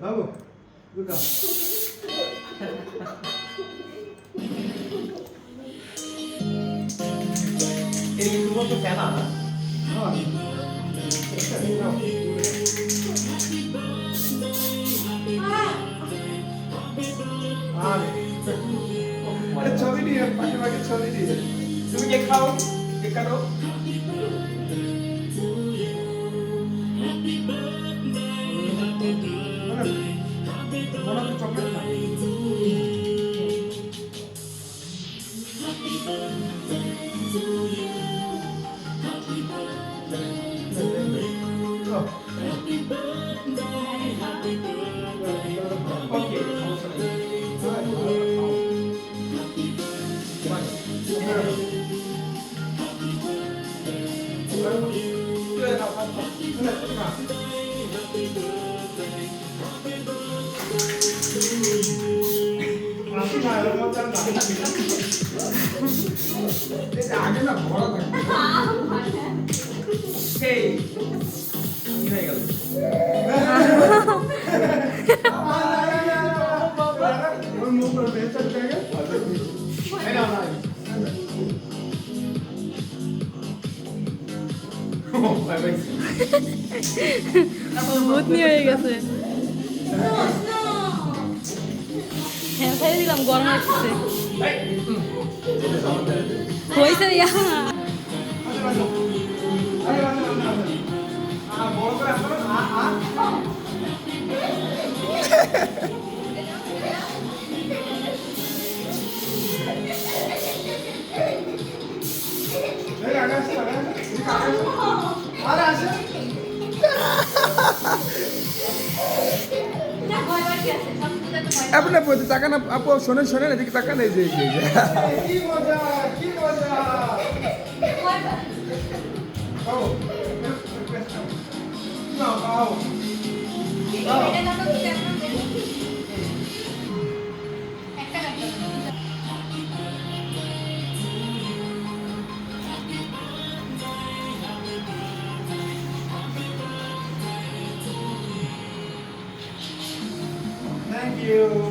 나고 누가 이렇게 두 번도 되나 아 어, 뭐 아, 저리리 마지막에 저리리. 누구냐 카오? 그 카로? 아, 이런 거 짠다. 근데 아기나 뭐라고. 못 이어야겠어요. 그냥 살리랑 거랑 했지. 보이세요? আপনার বলতে তাকান আপু শোনেন শোনেন এদিকে তাকান এই যে এই Thank you.